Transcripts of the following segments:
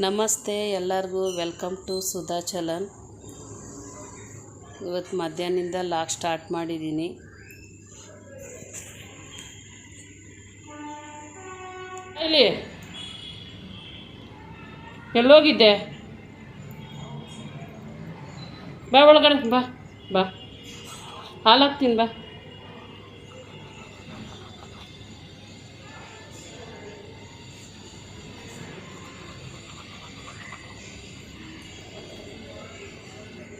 ನಮಸ್ತೆ, ಎಲ್ಲರಿಗೂ welcome to Sudha challan. ಇವತ್ತು ಮಧ್ಯಾಹ್ನದಿಂದ ಲಾಕ್ ಸ್ಟಾರ್ಟ್ ಮಾಡಿದ್ದೀನಿ ಇಲ್ಲಿ. ಎಲ್ಲೋಗಿದ್ದೆ? ಬಾ ಒಳಗಡೆ ಬಾ ಬಾ. ಹಾಲು ಬಾ.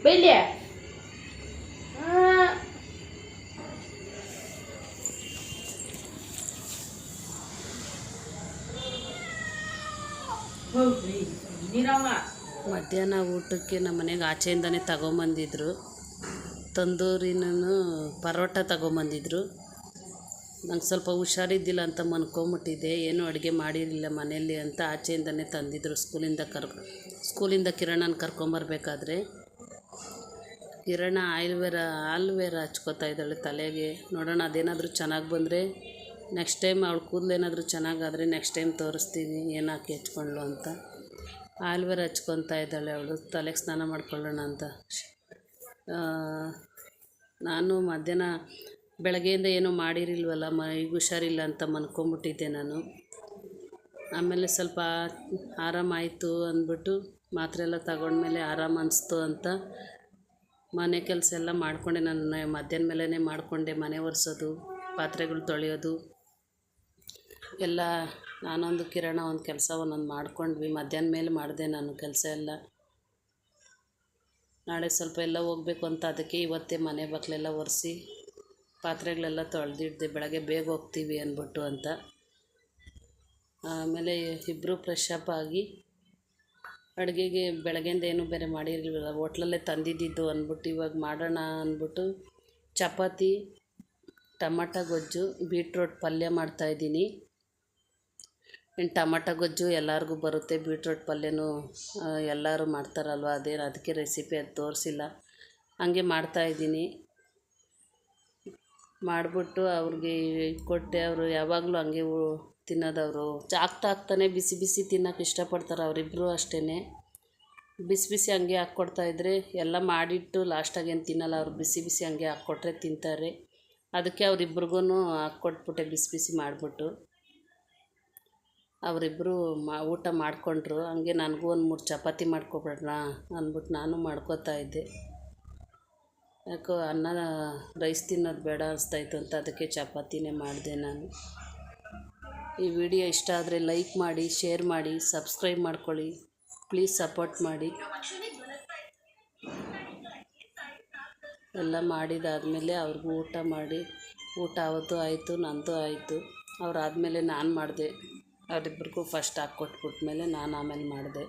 ಬೈಲಿ ಮಧ್ಯಾಹ್ನ ಊಟಕ್ಕೆ ನಮ್ಮ ಮನೆಗೆ ಆಚೆಯಿಂದನೇ ತಗೊಂಬಂದಿದ್ರು. ತಂದೂರಿನೂ ಪರೋಟ ತಗೊಂಬಂದಿದ್ರು. ನಂಗೆ ಸ್ವಲ್ಪ ಹುಷಾರಿದ್ದಿಲ್ಲ ಅಂತ ಮನ್ಕೊಂಬಿಟ್ಟಿದ್ದೆ. ಏನು ಅಡುಗೆ ಮಾಡಿರಲಿಲ್ಲ ಮನೆಯಲ್ಲಿ ಅಂತ ಆಚೆಯಿಂದನೇ ತಂದಿದ್ರು. ಸ್ಕೂಲಿಂದ ಕರ್ ಸ್ಕೂಲಿಂದ ಕಿರಣನ ಕರ್ಕೊಂಬರ್ಬೇಕಾದ್ರೆ. ಕಿರಣ ಆಲ್ ಆಲ್ವೇರ ಹಚ್ಕೋತಾ ಇದ್ದಾಳೆ ತಲೆಗೆ. ನೋಡೋಣ, ಅದೇನಾದರೂ ಚೆನ್ನಾಗಿ ಬಂದರೆ ನೆಕ್ಸ್ಟ್ ಟೈಮ್ ಅವಳ ಕೂದಲೇನಾದರೂ ಚೆನ್ನಾಗಾದರೆ ನೆಕ್ಸ್ಟ್ ಟೈಮ್ ತೋರಿಸ್ತೀವಿ ಏನು ಹಾಕಿ ಹಚ್ಕೊಂಡ್ಲು ಅಂತ. ಆಲ್ವೇರ ಹಚ್ಕೊತಾ ಇದ್ದಾಳೆ ಅವಳು, ತಲೆಗೆ ಸ್ನಾನ ಮಾಡ್ಕೊಳ್ಳೋಣ ಅಂತ. ನಾನು ಮಧ್ಯಾಹ್ನ ಬೆಳಗ್ಗೆಯಿಂದ ಏನೂ ಮಾಡಿರಿಲ್ವಲ್ಲ ಮ ಈಗ ಹುಷಾರಿಲ್ಲ ಅಂತ ಮನ್ಕೊಂಬಿಟ್ಟಿದ್ದೆ ನಾನು. ಆಮೇಲೆ ಸ್ವಲ್ಪ ಆರಾಮಾಯಿತು ಅಂದ್ಬಿಟ್ಟು ಮಾತ್ರೆ ಎಲ್ಲ ತಗೊಂಡ್ಮೇಲೆ ಆರಾಮ ಅನಿಸ್ತು ಅಂತ ಮನೆ ಕೆಲಸ ಎಲ್ಲ ಮಾಡಿಕೊಂಡೆ, ನಾನು ಮಧ್ಯಾಹ್ನ ಮೇಲೇ ಮಾಡಿಕೊಂಡೆ, ಮನೆ ಒರೆಸೋದು, ಪಾತ್ರೆಗಳು ತೊಳೆಯೋದು. ಎಲ್ಲ ನಾನೊಂದು ಕಿರಣ, ಒಂದು ಕೆಲಸ ಒಂದೊಂದು ಮಾಡ್ಕೊಂಡ್ವಿ. ಮಧ್ಯಾಹ್ನ ಮೇಲೆ ಮಾಡಿದೆ ನಾನು ಕೆಲಸ ಎಲ್ಲ. ನಾಳೆ ಸ್ವಲ್ಪ ಎಲ್ಲ ಹೋಗಬೇಕು ಅಂತ ಅದಕ್ಕೆ ಇವತ್ತೇ ಮನೆ ಬಕ್ಲೆಲ್ಲ ಒರೆಸಿ, ಪಾತ್ರೆಗಳೆಲ್ಲ ತೊಳೆದಿಡ್ದೆ. ಬೆಳಗ್ಗೆ ಬೇಗ ಹೋಗ್ತೀವಿ ಅಂದ್ಬಿಟ್ಟು ಅಂತ. ಆಮೇಲೆ ಇಬ್ಬರು ಫ್ರೆಶ್ ಅಪ್ ಆಗಿ ಅಡುಗೆಗೆ ಬೆಳಗ್ಗೆಯಿಂದ ಏನೂ ಬೇರೆ ಮಾಡಿರಲಿಲ್ಲ. ಹೋಟ್ಲಲ್ಲೇ ತಂದಿದ್ದಿದ್ದು ಅಂದ್ಬಿಟ್ಟು ಇವಾಗ ಮಾಡೋಣ ಅಂದ್ಬಿಟ್ಟು ಚಪಾತಿ, ಟಮಾಟ ಗೊಜ್ಜು, ಬೀಟ್ರೋಟ್ ಪಲ್ಯ ಮಾಡ್ತಾಯಿದ್ದೀನಿ ಇನ್ನು ಟಮಾಟ ಗೊಜ್ಜು ಎಲ್ಲರಿಗೂ ಬರುತ್ತೆ, ಬೀಟ್ರೋಟ್ ಪಲ್ಯನೂ ಎಲ್ಲರೂ ಮಾಡ್ತಾರಲ್ವ? ಅದೇನು ಅದಕ್ಕೆ ರೆಸಿಪಿ ಅದು ತೋರಿಸಿಲ್ಲ. ಹಂಗೆ ಮಾಡ್ತಾಯಿದ್ದೀನಿ ಮಾಡಿಬಿಟ್ಟು ಅವ್ರಿಗೆ ಕೊಟ್ಟೆ, ಅವರು ಯಾವಾಗಲೂ ಹಂಗೆ ತಿನ್ನೋದವರು. ಆಗ್ತಾ ಆಗ್ತಾನೆ ಬಿಸಿ ಬಿಸಿ ತಿನ್ನೋಕೆ ಇಷ್ಟಪಡ್ತಾರೆ ಅವರಿಬ್ಬರು ಅಷ್ಟೇ ಬಿಸಿ ಬಿಸಿ ಹಂಗೆ ಹಾಕ್ಕೊಡ್ತಾಯಿದ್ರೆ ಎಲ್ಲ ಮಾಡಿಟ್ಟು ಲಾಸ್ಟಾಗಿ ಏನು ತಿನ್ನಲ್ಲ, ಅವ್ರು ಬಿಸಿ ಬಿಸಿ ಹಂಗೆ ಹಾಕ್ಕೊಟ್ರೆ ತಿಂತಾರೆ. ಅದಕ್ಕೆ ಅವರಿಬ್ರಿಗೂ ಹಾಕ್ಕೊಟ್ಬಿಟ್ಟೆ ಬಿಸಿ ಬಿಸಿ ಮಾಡಿಬಿಟ್ಟು. ಅವರಿಬ್ಬರು ಮಾ, ಊಟ ಮಾಡಿಕೊಂಡ್ರು. ಹಂಗೆ ನನಗೂ ಒಂದು ಮೂರು ಚಪಾತಿ ಮಾಡ್ಕೊಬಿಡೋಣ ಅಂದ್ಬಿಟ್ಟು ನಾನು ಮಾಡ್ಕೋತಾ ಇದ್ದೆ. ಯಾಕೋ ಅನ್ನ ರೈಸ್ ತಿನ್ನೋದು ಬೇಡ ಅನಿಸ್ತಾಯಿತ್ತು ಅಂತ ಅದಕ್ಕೆ ಚಪಾತಿನೇ ಮಾಡಿದೆ ನಾನು. ಈ ವಿಡಿಯೋ ಇಷ್ಟ ಆದರೆ ಲೈಕ್ ಮಾಡಿ, ಶೇರ್ ಮಾಡಿ, ಸಬ್ಸ್ಕ್ರೈಬ್ ಮಾಡ್ಕೊಳ್ಳಿ. ಪ್ಲೀಸ್ ಸಪೋರ್ಟ್ ಮಾಡಿ. ಎಲ್ಲ ಮಾಡಿದಾದಮೇಲೆ ಅವ್ರಿಗೂ ಊಟ ಮಾಡಿ. ಊಟ ಅವತ್ತು ಆಯಿತು, ನಂದು ಆಯಿತು. ಅವ್ರಾದಮೇಲೆ ನಾನು ಮಾಡಿದೆ. ಅವರಿಬ್ಬರಿಗೂ ಫಸ್ಟ್ ಹಾಕ್ಕೊಟ್ಬಿಟ್ಮೇಲೆ ನಾನು ಆಮೇಲೆ ಮಾಡಿದೆ.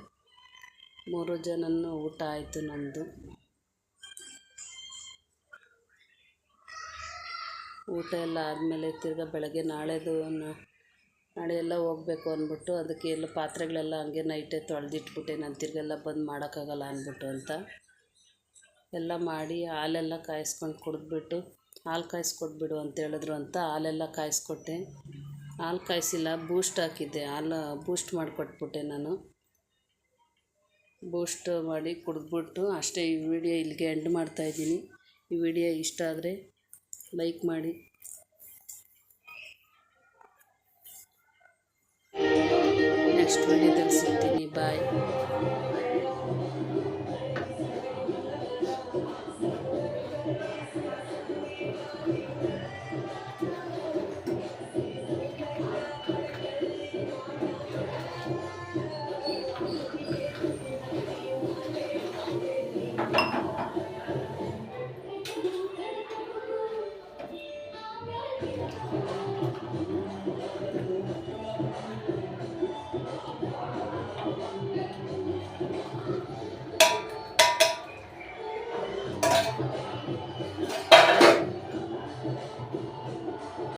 ಮೂರು ಜನನೂ ಊಟ ಆಯಿತು ನಮ್ಮದು ಊಟ ಎಲ್ಲ ಆದಮೇಲೆ ತಿರ್ಗಾ ಬೆಳಗ್ಗೆ ನಾಳೆದು ನಾಳೆ ಎಲ್ಲ ಹೋಗ್ಬೇಕು ಅಂದ್ಬಿಟ್ಟು ಅದಕ್ಕೆ ಎಲ್ಲ ಪಾತ್ರೆಗಳೆಲ್ಲ ಹಂಗೆ ನೈಟೇ ತೊಳೆದಿಟ್ಬಿಟ್ಟೆ, ನಾನು ತಿರ್ಗೆಲ್ಲ ಬಂದು ಮಾಡೋಕ್ಕಾಗಲ್ಲ ಅಂದ್ಬಿಟ್ಟು ಅಂತ. ಎಲ್ಲ ಮಾಡಿ ಹಾಲೆಲ್ಲ ಕಾಯಿಸ್ಕೊಂಡು ಕುಡಿದ್ಬಿಟ್ಟು, ಹಾಲು ಕಾಯಿಸ್ಕೊಟ್ಬಿಡು ಅಂತ ಹೇಳಿದ್ರು ಅಂತ ಹಾಲೆಲ್ಲ ಕಾಯಿಸ್ಕೊಟ್ಟೆ. ಹಾಲು ಕಾಯಿಸಿಲ್ಲ ಬೂಸ್ಟ್ ಹಾಕಿದ್ದೆ. ಹಾಲು ಬೂಸ್ಟ್ ಮಾಡಿಕೊಟ್ಬಿಟ್ಟೆ ನಾನು. ಬೂಸ್ಟ್ ಮಾಡಿ ಕುಡಿದ್ಬಿಟ್ಟು ಅಷ್ಟೇ ಈ ವಿಡಿಯೋ ಇಲ್ಲಿಗೆ ಎಂಡ್ ಮಾಡ್ತಾಯಿದ್ದೀನಿ ಈ ವಿಡಿಯೋ ಇಷ್ಟ ಆದರೆ ಲೈಕ್ ಮಾಡಿ. ನೆಕ್ಸ್ಟ್ ವಿಡಿಯೋದಲ್ಲಿ ಸಿಗ್ತೀನಿ ಬಾಯ್ Thank you.